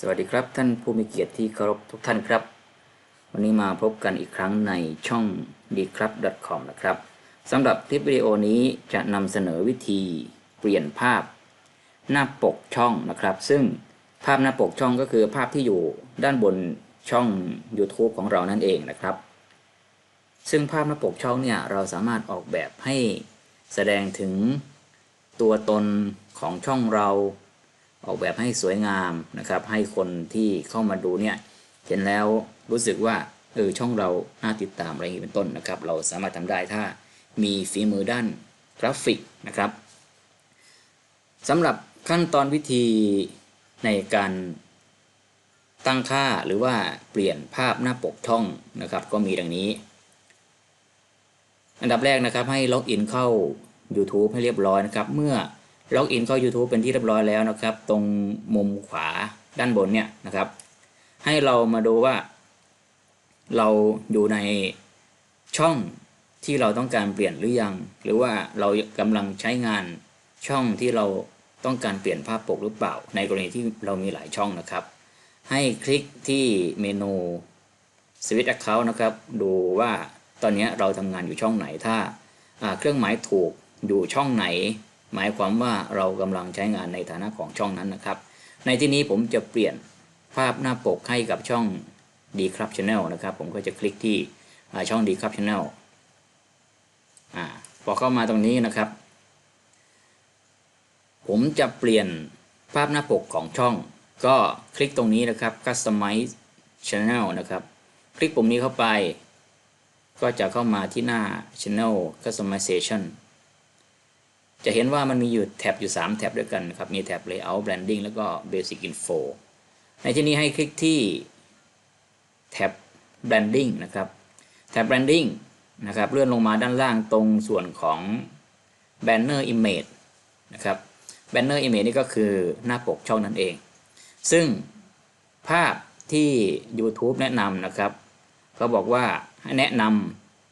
สวัสดีครับท่านผู้มีเกียรติที่เคารพทุกท่านครับ วันนี้มาพบกันอีกครั้งในช่อง d c l u b c o m นะครับสำหรับคลิปวิดีโอนี้จะนำเสนอวิธีเปลี่ยนภาพหน้าปกช่องนะครับ ซึ่งภาพหน้าปกช่องก็คือภาพที่อยู่ด้านบนช่อง YouTube ของเรานั่นเองนะครับ ซึ่งภาพหน้าปกช่องเนี่ยเราสามารถออกแบบให้แสดงถึงตัวตนของช่องเรา ออกแบบให้สวยงามนะครับ ให้คนที่เข้ามาดูเนี่ยเห็นแล้วรู้สึกว่าเออช่องเราน่าติดตามอะไรอย่างนี้เป็นต้นนะครับ เราสามารถทำได้ถ้ามีฝีมือด้านกราฟิกนะครับสำหรับขั้นตอนวิธีในการตั้งค่าหรือว่าเปลี่ยนภาพหน้าปกช่องนะครับ ก็มีดังนี้ อันดับแรกนะครับให้ล็อกอินเข้า YouTube ให้เรียบร้อยนะครับ เมื่อ ล็อกอินเข้า YouTube เป็นที่เรียบร้อยแล้วนะครับ ตรงมุมขวาด้านบนเนี่ยนะครับ ให้เรามาดูว่า เราอยู่ในช่องที่เราต้องการเปลี่ยนหรือยัง หรือว่าเรากำลังใช้งานช่องที่เราต้องการเปลี่ยนภาพปกหรือเปล่า ในกรณีที่เรามีหลายช่องนะครับ ให้คลิกที่เมนู Switch Account นะครับ ดูว่าตอนนี้เราทำงานอยู่ช่องไหนถ้าเครื่องหมายถูกอยู่ช่องไหน หมายความว่าเรากำลังใช้งานในฐานะของช่องนั้นนะครับ ในที่นี้ผมจะเปลี่ยนภาพหน้าปกให้กับช่อง D Club Channel นะครับ ผมก็จะคลิกที่ช่อง D Club Channel อพอเข้ามาตรงนี้นะครับ ผมจะเปลี่ยนภาพหน้าปกของช่อง ก็คลิกตรงนี้นะครับ Customize Channel นะครับ คลิกปุ่มนี้เข้าไป ก็จะเข้ามาที่หน้า Channel Customization จะเห็นว่ามันมีอยู่แท็บอยู่ 3 แท็บด้วยกันนะครับ มีแท็บ Layout Branding แล้วก็ Basic Info ในที่นี้ให้คลิกที่แท็บ Branding นะครับ แท็บ Branding นะครับ เลื่อนลงมาด้านล่างตรงส่วนของ Banner Image นะครับ Banner Image นี่ก็คือหน้าปกช่องนั่นเอง ซึ่งภาพที่ YouTube แนะนำนะครับเขาบอกว่าให้แนะน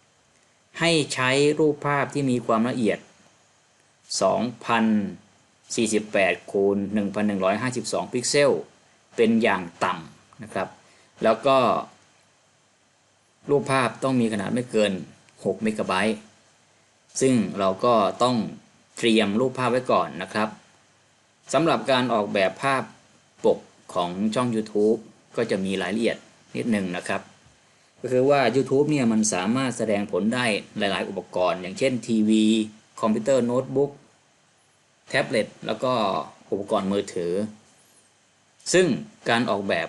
ำให้ใช้รูปภาพที่มีความละเอียด 2,048 คูณ 1,152 พิกเซล เป็นอย่างต่ำนะครับ แล้วก็ รูปภาพต้องมีขนาดไม่เกิน 6 เมกะไบต์ ซึ่งเราก็ต้องเตรียมรูปภาพไว้ก่อนนะครับสำหรับการออกแบบภาพปกของช่อง YouTube ก็จะมีรายละเอียดนิดหนึ่งนะครับ ก็คือว่า YouTube เนี่ยมันสามารถแสดงผลได้หลาย ๆ อุปกรณ์ อย่างเช่นทีวี คอมพิวเตอร์โน้ตบุ๊ก แท็บเล็ตแล้วก็อุปกรณ์มือถือ ซึ่งการออกแบบ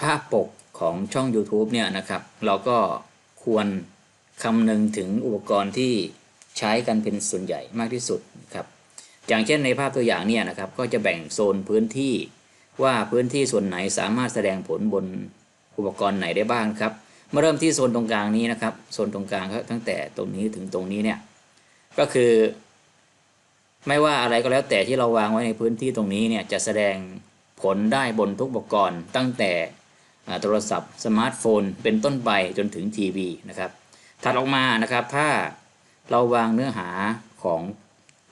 ภาพปกของช่อง YouTube เนี่ยนะครับ เราก็ควรคำนึงถึงอุปกรณ์ที่ใช้กันเป็นส่วนใหญ่มากที่สุดครับอย่างเช่นในภาพตัวอย่างเนี่ยนะครับ ก็จะแบ่งโซนพื้นที่ว่าพื้นที่ส่วนไหนสามารถแสดงผลบนอุปกรณ์ไหนได้บ้างครับเมื่อเริ่มที่โซนตรงกลางนี้นะครับโซนตรงกลางครับตั้งแต่ตรงนี้ถึงตรงนี้เนี่ยก็คือ ไม่ว่าอะไรก็แล้วแต่ที่เราวางไว้ในพื้นที่ตรงนี้เนี่ยจะแสดงผลได้บนทุกอุปกรณ์ ตั้งแต่โทรศัพท์สมาร์ทโฟน เป็นต้นไปจนถึงทีวีนะครับถัดออกมานะครับถ้าเราวางเนื้อหาของ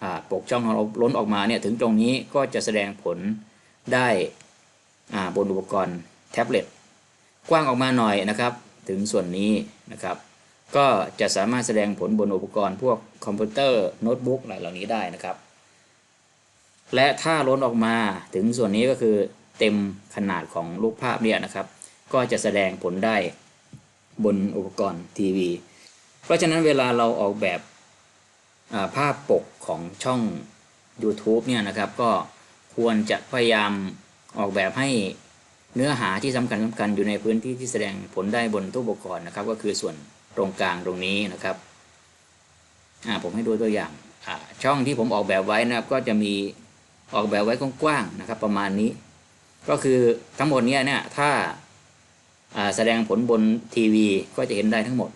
อปกช่องของเราล้นออกมาเนี่ยถึงตรงนี้ก็จะแสดงผลได้บนอุปกรณ์แท็บเล็ตกว้างออกมาหน่อยนะครับ ถึงส่วนนี้นะครับ ก็จะสามารถแสดงผลบนอุปกรณ์พวกคอมพิวเตอร์โน้ตบุ๊กอะไรเหล่านี้ได้นะครับ และถ้าล้นออกมาถึงส่วนนี้ก็คือเต็มขนาดของรูปภาพเนี่ยนะครับ ก็จะแสดงผลได้บนอุปกรณ์ทีวี เพราะฉะนั้นเวลาเราออกแบบภาพปกของช่อง YouTube เนี่ยนะครับ ก็ควรจะพยายามออกแบบให้เนื้อหาที่สำคัญสำคัญอยู่ในพื้นที่ที่แสดงผลได้บนตู้อุปกรณ์นะครับ ก็คือส่วน ตรงกลางตรงนี้นะครับผมให้ดูตัวอย่างช่องที่ผมออกแบบไว้นะครับ ก็จะมีออกแบบไว้กว้างๆนะครับ ประมาณนี้ ก็คือทั้งหมดนี้เนี่ยถ้าแสดงผลบนทีวีก็จะเห็นได้ทั้งหมด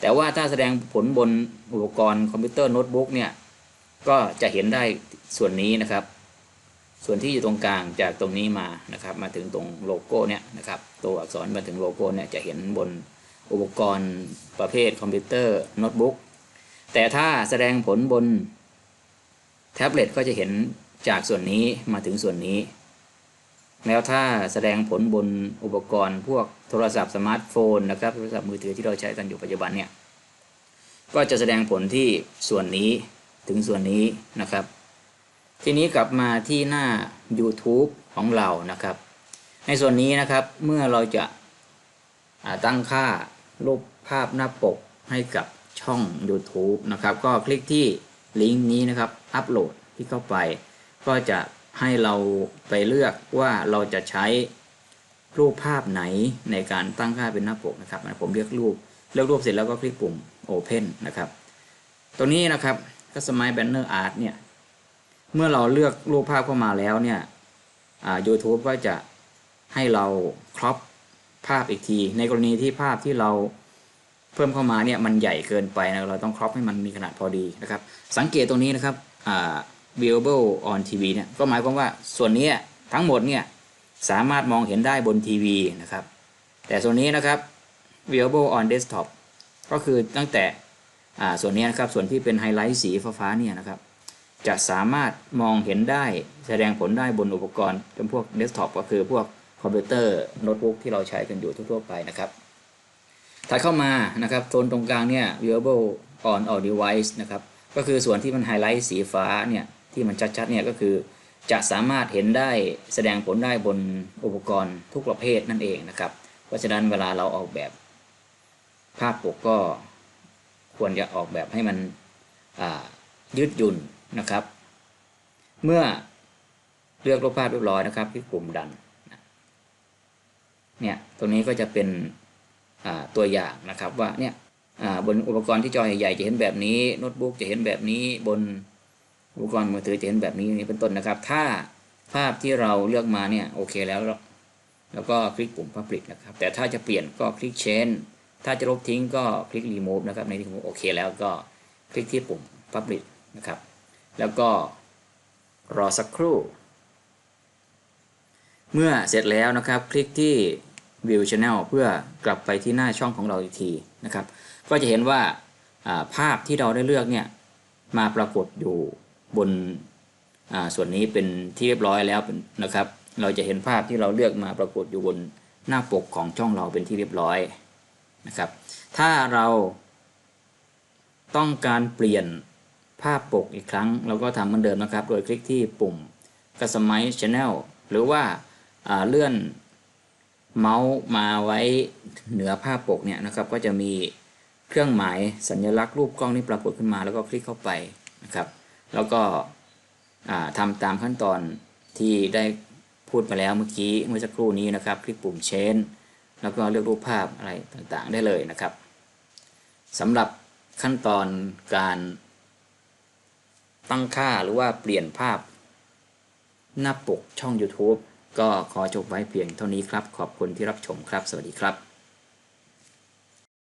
แต่ว่าถ้าแสดงผลบนอุปกรณ์คอมพิวเตอร์โน้ตบุ๊กเนี่ยก็จะเห็นได้ส่วนนี้นะครับ ส่วนที่อยู่ตรงกลางจากตรงนี้มานะครับ มาถึงตรงโลโก้เนี่ยนะครับ ตัวอักษรมาถึงโลโก้เนี่ยจะเห็นบน อุปกรณ์ประเภทคอมพิวเตอร์โน้ตบุ๊กแต่ถ้าแสดงผลบนแท็บเล็ตก็จะเห็นจากส่วนนี้มาถึงส่วนนี้ แล้วถ้าแสดงผลบนอุปกรณ์พวกโทรศัพท์สมาร์ทโฟนนะครับโทรศัพท์มือถือที่เราใช้กันอยู่ปัจจุบันเนี่ยก็จะแสดงผลที่ส่วนนี้ถึงส่วนนี้นะครับ ทีนี้กลับมาที่หน้า YouTube ของเรานะครับ ในส่วนนี้นะครับเมื่อเราจะาตั้งค่า รูปภาพหน้าปกให้กับช่อง YouTube นะครับ ก็คลิกที่ลิงก์นี้นะครับ อัปโหลดที่เข้าไป ก็จะให้เราไปเลือกว่าเราจะใช้รูปภาพไหนในการตั้งค่าเป็นหน้าปกนะครับ ผมเลือกรูป เลือกรูปเสร็จแล้วก็คลิกปุ่ม Open นะครับ ตรงนี้นะครับ Customize Banner Art เนี่ย เมื่อเราเลือกรูปภาพเข้ามาแล้วเนี่ยอ่า YouTube ก็จะให้เราครอป ภาพอีกที ในกรณีที่ภาพที่เราเพิ่มเข้ามาเนี่ยมันใหญ่เกินไปนะเราต้องครอปให้มันมีขนาดพอดีนะครับ สังเกตตรงนี้นะครับ viewable on TV เนี่ยก็หมายความว่าส่วนนี้ทั้งหมดเนี่ยสามารถมองเห็นได้บนทีวีนะครับ แต่ส่วนนี้นะครับ viewable on desktop ก็คือตั้งแต่ส่วนนี้นะครับส่วนที่เป็นไฮไลท์สีฟ้าๆเนี่ยนะครับ จะสามารถมองเห็นได้แสดงผลได้บนอุปกรณ์จำพวกเดสก์ท็อปก็คือพวก คอมพิวเตอร์โน้ตบุ๊กที่เราใช้กันอยู่ทั่วๆไปนะครับ ถัดเข้ามานะครับโซนตรงกลางเนี่ย viewable on all device นะครับ ก็คือส่วนที่มันไฮไลท์สีฟ้าเนี่ยที่มันชัดๆเนี่ยก็คือจะสามารถเห็นได้แสดงผลได้บนอุปกรณ์ทุกประเภทนั่นเองนะครับ เพราะฉะนั้นเวลาเราออกแบบภาพปกก็ควรจะออกแบบให้มันยืดหยุ่นนะครับ เมื่อเลือกรูปภาพเรียบร้อยนะครับที่ปุ่มดัน เนี่ยตรงนี้ก็จะเป็นตัวอย่างนะครับว่าเนี่ยบนอุปกรณ์ที่จอใหญ่ๆจะเห็นแบบนี้โน้ตบุ๊กจะเห็นแบบนี้บนอุปกรณ์มือถือจะเห็นแบบนี้นี่เป็นต้นนะครับ ถ้าภาพที่เราเลือกมาเนี่ยโอเคแล้ว แล้วก็คลิกปุ่ม Public นะครับ แต่ถ้าจะเปลี่ยนก็คลิก Change ถ้าจะลบทิ้งก็คลิก Remove นะครับในที่ผมโอเคแล้วก็คลิกที่ปุ่ม Public นะครับ แล้วก็รอสักครู่ เมื่อเสร็จแล้วนะครับ คลิกที่ View Channel เพื่อกลับไปที่หน้าช่องของเราอีกทีนะครับ ก็จะเห็นว่าภาพที่เราได้เลือกเนี่ยมาปรากฏอยู่บนส่วนนี้เป็นที่เรียบร้อยแล้วนะครับ เราจะเห็นภาพที่เราเลือกมาปรากฏอยู่บนหน้าปกของช่องเราเป็นที่เรียบร้อยนะครับ ถ้าเราต้องการเปลี่ยนภาพปกอีกครั้ง เราก็ทำเหมือนเดิมนะครับ โดยคลิกที่ปุ่ม Customize Channel หรือว่า เลื่อนเมาส์มาไว้เหนือภาพปกเนี่ยนะครับก็จะมีเครื่องหมายสัญลักษณ์รูปกล้องนี้ปรากฏขึ้นมาแล้วก็คลิกเข้าไปนะครับ แล้วก็อ่าทำตามขั้นตอนที่ได้พูดไปแล้วเมื่อกี้เมื่อสักครู่นี้นะครับ คลิกปุ่ม Change แล้วก็เลือกรูปภาพอะไรต่างๆได้เลยนะครับสำหรับขั้นตอนการตั้งค่าหรือว่าเปลี่ยนภาพหน้าปกช่อง YouTube ก็ขอจบไว้เพียงเท่านี้ครับ ขอบคุณที่รับชมครับ สวัสดีครับ